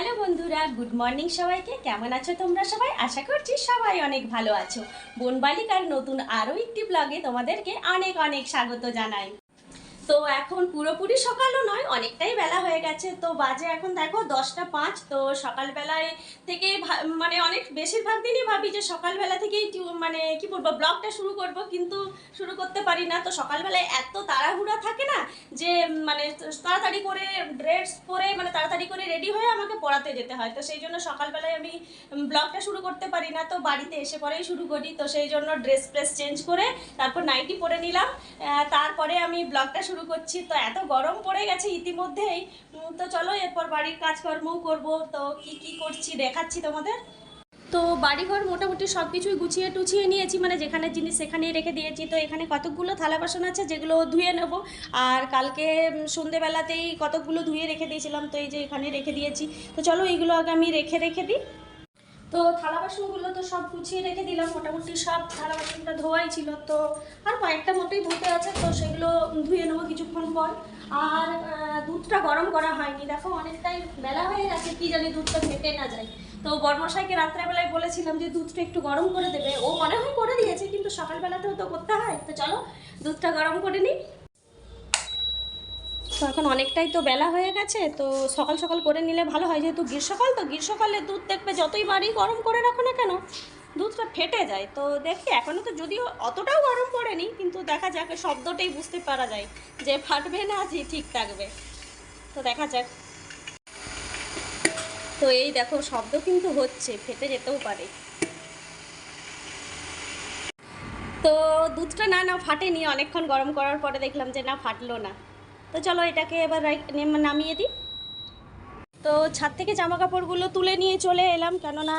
Hello বন্ধুরা, good morning সবাইকে। কেমন আছো তোমরা সবাই? আশা করছি সবাই অনেক ভালো আছো। বনবালিকার নতুন আরও একটি ব্লগে তোমাদেরকে অনেক অনেক স্বাগত জানাই। তো এখন পুরোপুরি সকালও নয়, অনেকটাই বেলা হয়ে গেছে। তো বাজে এখন দেখো দশটা পাঁচ, তো সকালবেলায় থেকে মানে অনেক বেশিরভাগ দিনই ভাবি যে সকালবেলা থেকেই মানে কি বলব, ব্লগটা শুরু করব, কিন্তু শুরু করতে পারি না। তো সকালবেলায় এত তাড়াহুড়া থাকে না যে মানে তাড়াতাড়ি করে ড্রেস পরে মানে তাড়াতাড়ি করে রেডি হয়ে আমাকে পড়াতে যেতে হয়। তো সেই জন্য সকালবেলায় আমি ব্লগটা শুরু করতে পারি না। তো বাড়িতে এসে পরেই শুরু করি। তো সেই জন্য ড্রেস ফ্রেস চেঞ্জ করে তারপর নাইটি পরে নিলাম। তারপরে আমি ব্লগটা শুরু করছি। তো এত গরম পড়ে গেছে ইতিমধ্যেই। তো চলো এরপর বাড়ির কাজকর্মও করব। তো কি কি করছি দেখাচ্ছি তোমাদের। তো বাড়িঘর মোটামুটি সব কিছুই গুছিয়ে টুছিয়ে নিয়েছি। মানে যেখানে জিনিস সেখানেই রেখে দিয়েছি। তো এখানে কতকগুলো থালা বাসন আছে যেগুলো ধুয়ে নেব। আর কালকে সন্ধেবেলাতেই কতকগুলো ধুয়ে রেখে দিয়েছিলাম। তো এই যে এখানে রেখে দিয়েছি। তো চলো এইগুলো আগে আমি রেখে রেখে দিই। তো থালা বাসনগুলো তো সব গুছিয়ে রেখে দিলাম, মোটামুটি সব থালা বাসনটা ধোয়াই ছিল। তো আর কয়েকটা মোটেই ধুতে আছে, তো সেগুলো ধুয়ে নেব কিছুক্ষণ পর। আর দুধটা গরম করা হয়নি। দেখো, অনেকটাই বেলা হয়ে গেছে, কি জানি দুধটা ফেটে না যায়। তো বর্মশাইকে রাত্রেবেলায় বলেছিলাম যে, দুধটা একটু গরম করে দেবে। ও মনে হয় করে দিয়েছে, কিন্তু সকালবেলাতেও তো করতে হয়। তো চলো, দুধটা গরম করে নিই। তো এখন অনেকটাই তো বেলা হয়ে গেছে, তো সকাল সকাল করে নিলে ভালো হয়। যেহেতু গ্রীষ্মকাল, তো গ্রীষ্মকালে দুধ দেখবে যতই বাড়ি গরম করে রাখো না কেন, দুধটা ফেটে যায়। তো দেখি এখনও তো যদিও অতটাও গরম পড়েনি, কিন্তু দেখা যাক শব্দটাই বুঝতে পারা যায় যে ফাটবে না যে ঠিক থাকবে। তো দেখা যাক। তো এই দেখো, শব্দ কিন্তু হচ্ছে, ফেটে যেতেও পারে। তো দুধটা না না, ফাটেনি। অনেকক্ষণ গরম করার পরে দেখলাম যে না, ফাটলো না। তো চলো এটাকে এবার নামিয়ে দিই। তো ছাদ থেকে জামা কাপড়গুলো তুলে নিয়ে চলে এলাম। কেননা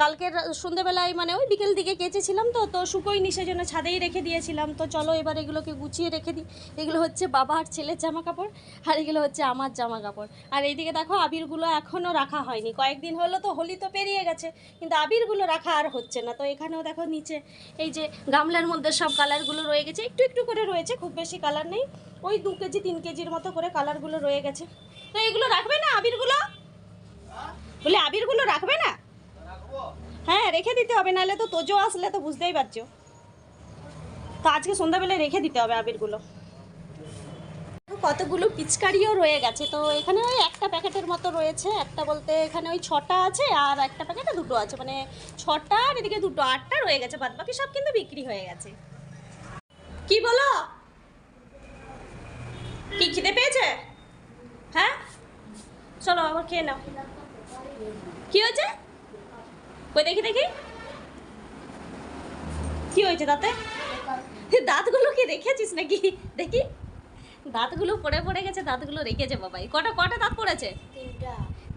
কালকের সন্ধেবেলায় মানে ওই বিকেল দিকে কেচেছিলাম তো তো শুকোয়নি সেজন্য ছাদেই রেখে দিয়েছিলাম। তো চলো এবার এগুলোকে গুছিয়ে রেখে দিই। এগুলো হচ্ছে বাবা আর ছেলের জামা কাপড় আর এগুলো হচ্ছে আমার জামা কাপড় আর এইদিকে দেখো, আবিরগুলো এখনও রাখা হয়নি। কয়েকদিন হলো তো হোলি তো পেরিয়ে গেছে, কিন্তু আবিরগুলো রাখা আর হচ্ছে না। তো এখানেও দেখো নিচে এই যে গামলার মধ্যে সব কালারগুলো রয়ে গেছে। একটু একটু করে রয়েছে, খুব বেশি কালার নেই। ওই দু কেজি, তিন কেজির মতো করে কালারগুলো রয়ে গেছে। তো এগুলো রাখবে না আবিরগুলো? বলে আবিরগুলো রাখবে না? হ্যাঁ রেখে দিতে হবে, নাহলে তো তোজো আসলে তো বুঝতেই পারছ। তো আজকে সন্ধ্যাবেলায় রেখে দিতে হবে আবিরগুলো। কতগুলো পিচকারিও রয়ে গেছে, তো এখানে ওই একটা প্যাকেটের মতো রয়েছে। একটা বলতে এখানে ওই ছটা আছে আর একটা প্যাকেটে দুটো আছে। মানে ছটা আর এদিকে দুটো, আটটা রয়ে গেছে বাদ বাকি সব কিন্তু বিক্রি হয়ে গেছে। কি বলো? কি খিদে পেয়েছে? হ্যাঁ? চলো আবার খেয়ে নাও। কি হয়েছে? কই দেখি দেখি। কি হয়েছে দাঁতে? দাঁতগুলো কি রেখেছিস নাকি? দেখি। দাঁতগুলো পড়ে পড়ে গেছে দাঁতগুলো রেখেছে বাবাই। কটা কটা দাঁত পড়েছে?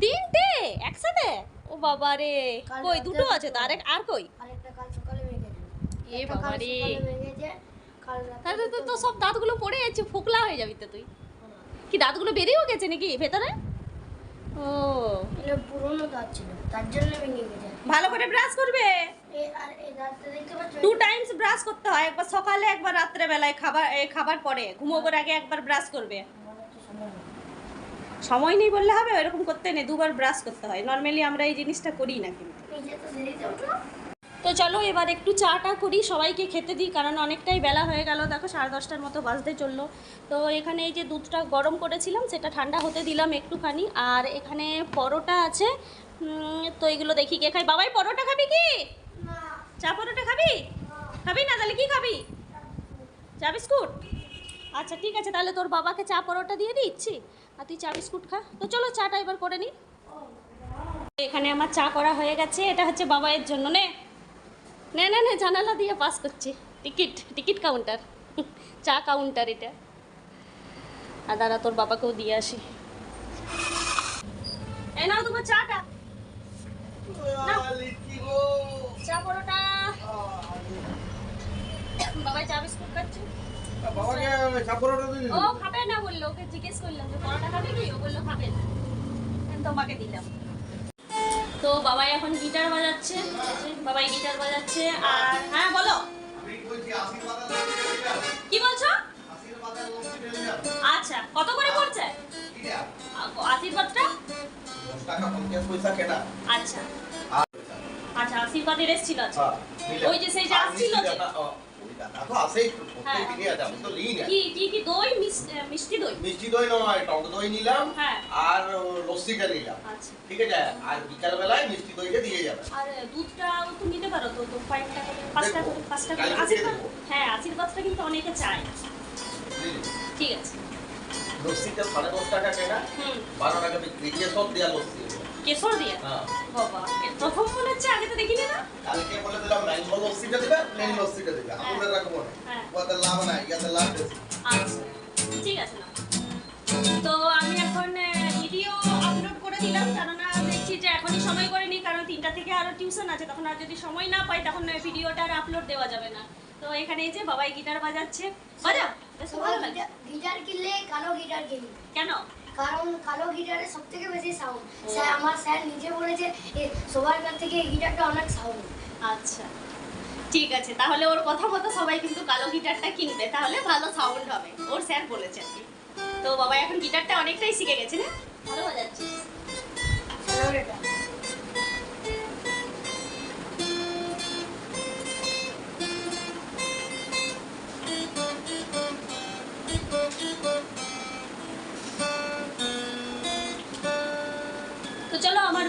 তিনটে। একসাথে? ও বাবা রে। কই দুটো আছে তো আরেক আর কই? এ বাবা রে তাহলে তো সব দাঁতগুলো পড়ে যাচ্ছে ফোকলা হয়ে যাবি তো তুই। কি দাঁতগুলো বেরিয়েও গেছে নাকি ভেতরে? ও। এটা পুরনো দাঁত ছিল তার জন্য ভেঙে গেছে। ভালো করে ব্রাশ করবে? টু টাইমস ব্রাশ করতে হয় একবার সকালে একবার রাত্রে বেলায় খাবার খাবার পরে ঘুমোবার আগে একবার ব্রাশ করবে। সময় নেই। বললে হবে এরকম করতে নেই দুবার ব্রাশ করতে হয়। নর্মালি আমরা এই জিনিসটা করি না কিন্তু। তো চলো এবার একটু চাটা করি, সবাইকে খেতে দিই, কারণ অনেকটাই বেলা হয়ে গেল। দেখো সাড়ে দশটার মতো বাজতে চলল। তো এখানে এই যে দুধটা গরম করেছিলাম, সেটা ঠান্ডা হতে দিলাম একটুখানি। আর এখানে পরোটা আছে তো এগুলো দেখি কে খাই বাবাই, পরোটা খাবি কি? চা পরোটা খাবি? খাবি না? তাহলে কি খাবি? চা বিস্কুট? আচ্ছা ঠিক আছে, তাহলে তোর বাবাকে চা পরোটা দিয়ে দিচ্ছি আর তুই চা বিস্কুট খা। তো চলো চাটা এবার করে নিই এখানে আমার চা করা হয়ে গেছে। এটা হচ্ছে বাবাইয়ের জন্য, নে। নে নে নে জানালা দিয়ে পাস করছি। টিকিট টিকিট কাউন্টার চা কাউন্টার এটা। আর দাদা তোর বাবাকেও দিয়ে আসি। এই নাও তোমার চাটা। চা পরোটা। বাবাই চা বিস্কুট খাচ্ছে। ও খাবে না বলল ওকে জিজ্ঞেস করলাম যে পরোটা খাবে কি? ও বলল খাবে না। তোমাকে দিলাম। তো বাবাই এখন গিটার বাজাচ্ছে। বাবাই গিটার বাজাচ্ছে আর হ্যাঁ বলো। কি বলছো? আচ্ছা কত করে পড়ছে? আশীর্বাদটা? আচ্ছা। আচ্ছা আশীর্বাদের এসেছিল হ্যাঁ, ওই যে সেই যে আসছিল মিষ্টি দানা তো দই? নয় টক দই নিলাম। আর লস্যিটা নিলাম। ঠিক আছে? আর বিকাল বেলায় মিষ্টি দইটা দিয়ে যাবে। আর নিতে পারো তো তো পাঁচটা পাঁচটা আশীর্বাদ হ্যাঁ আশীর্বাদটা কিন্তু অনেকে চায়। ঠিক আছে। লস্যিটা সাড়ে দশ টাকা কেনা। বারো টাকা বিক্রি। কেশর দেওয়া লস্যি। কেশর দিয়ে হ্যাঁ। বাবা প্রথম মনে হচ্ছে আগে তো দেখিনি না? কালকে বলে দিলাম ম্যাঙ্গো লস্যিটা দেবে প্লেন লস্যিটা দেবে। আমাদের রাখব না হ্যাঁ। লাভ নাই ইয়াতে লাভ আচ্ছা ঠিক আছে না তো আমি এখন ভিডিও আপলোড করে দিলাম কেননা দেখছি যে এখনই সময় করে নিই কারণ তিনটা থেকে আরও টিউশন আছে তখন আর যদি সময় না পাই তখন ভিডিওটা আর আপলোড দেওয়া যাবে না। তো এখানে এই যে বাবাই গিটার বাজাচ্ছে। লাগে। গিটার কিনলে কালো গিটার কিনি কেন? কারণ কালো গিটারে সব থেকে বেশি সাউন্ড স্যার আমার স্যার নিজে বলেছে সবার কাছ থেকে এই গিটারটা অনেক সাউন্ড আচ্ছা। ঠিক আছে তাহলে ওর কথা মতো সবাই কিন্তু কালো গিটারটা কিনবে তাহলে ভালো সাউন্ড হবে ওর স্যার বলেছে আর কি। তো বাবা এখন গিটারটা অনেকটাই শিখে গেছে না? ভালো বাজাচ্ছিস।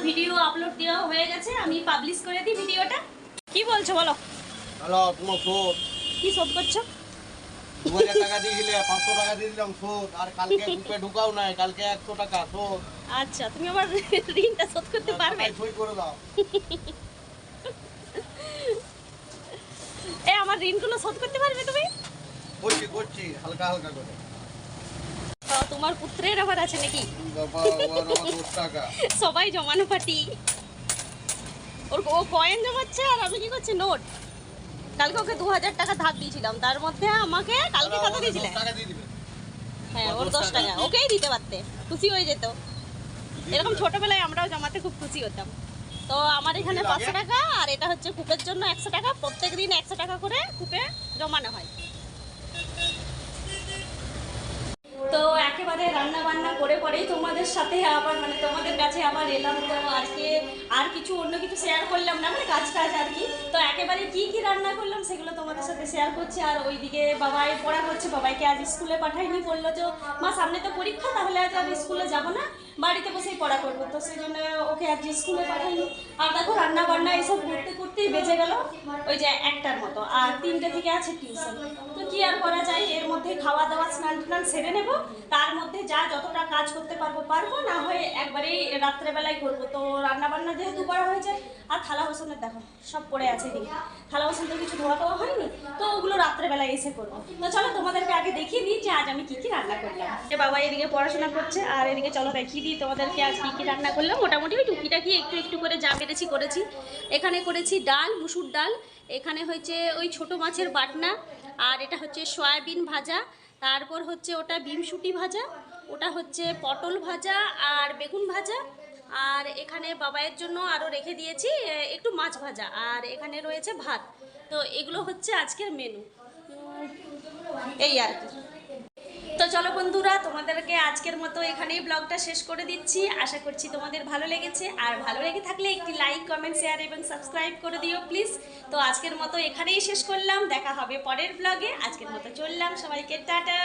ভিডিও আপলোড দেওয়া হয়ে গেছে আমি পাবলিশ করে দিই ভিডিওটা কি বলছো বলো? হ্যালো তোমার শোধ। কি শোধ করছ? দু হাজার টাকা দিয়ে দিলে পাঁচশো টাকা দিয়ে দিলাম শোধ। আর কালকে গ্রুপে ঢুকাও নাই কালকে একশো টাকা শোধ। আচ্ছা তুমি আমার ঋণটা শোধ করতে পারবে? সই করে দাও। এ আমার ঋণগুলো শোধ করতে পারবে তুমি? করছি করছি হালকা হালকা করে। তোমার পুত্রের আবার আছে নাকি? সবাই জমানো পাটি। ওর ও কয়েন জমাচ্ছে আর আমি কি করছি? নোট। কালকে ওকে দু হাজার টাকা ধার দিয়েছিলাম। তার মধ্যে আমাকে কালকে কত দিয়েছিলে? হ্যাঁ ওর দশ। টাকা। ওকেই দিতে পারতে। খুশি হয়ে যেত। এরকম ছোটবেলায় আমরাও জমাতে খুব খুশি হতাম। তো আমার এখানে পাঁচশো টাকা আর এটা হচ্ছে কূপের জন্য একশো টাকা। প্রত্যেক দিন একশো টাকা করে কূপে জমানো হয়। তো একেবারে রান্না বান্না করে পরেই তোমাদের সাথে আবার মানে তোমাদের কাছে আবার এলাম। তো আজকে আর কিছু অন্য কিছু শেয়ার করলাম না মানে কাজ টাজ আর কি। তো একেবারে কি কি রান্না করলাম সেগুলো তোমাদের সাথে শেয়ার করছি। আর ওইদিকে বাবাই পড়া করছে বাবাইকে আজ স্কুলে পাঠাইনি, বলল যে, মা, সামনে তো পরীক্ষা, তাহলে আজ আমি স্কুলে যাব না, বাড়িতে বসেই পড়া করব। তো সেই জন্য ওকে আজ স্কুলে পাঠাইনি। আর দেখো রান্না বান্না এসব করতে করতেই বেজে গেল ওই যে একটার মতো। আর তিনটে থেকে আছে টিউশন। তো কি আর করা যায়? এর মধ্যে খাওয়া দাওয়া স্নান টান সেরে নেব। তার মধ্যে যা যতটা কাজ করতে পারব পারব, না হয় একবারেই রাত্রেবেলায় করব। তো রান্না বান্না যেহেতু করা হয়েছে, আর থালা বাসনের দেখো, সব পড়ে আছে এদিকে। থালা বাসন তো কিছু ধোয়া দেওয়া হয়নি, তো ওগুলো রাত্রেবেলায় এসে করব। তো চলো তোমাদেরকে আগে দেখিয়ে দিই যে আজ আমি কী কী রান্না করলাম। এ বাবা এদিকে পড়াশোনা করছে, আর এদিকে চলো দেখিয়ে দিই তোমাদেরকে আজ কী কী রান্না করলাম। মোটামুটি ওই টুকিটাকি একটু একটু করে যা পেরেছি করেছি। এখানে করেছি ডাল মুসুর ডাল। এখানে হয়েছে ওই ছোট মাছের বাটনা আর এটা হচ্ছে সয়াবিন ভাজা। তারপর হচ্ছে ওটা বিমসুটি ভাজা, ওটা হচ্ছে পটল ভাজা আর বেগুন ভাজা। আর এখানে বাবাইয়ের জন্য আরও রেখে দিয়েছি একটু মাছ ভাজা। আর এখানে রয়েছে ভাত। তো এগুলো হচ্ছে আজকের মেনু এই আর কি। চলো বন্ধুরা, তোমাদেরকে আজকের মতো এখানেই ব্লগটা শেষ করে দিচ্ছি। আশা করছি তোমাদের ভালো লেগেছে। আর ভালো লেগে থাকলে একটি লাইক কমেন্ট শেয়ার এবং সাবস্ক্রাইব করে দিও প্লিজ তো আজকের মতো এখানেই শেষ করলাম। দেখা হবে পরের ব্লগে আজকের মতো চললাম। সবাইকে টাটা।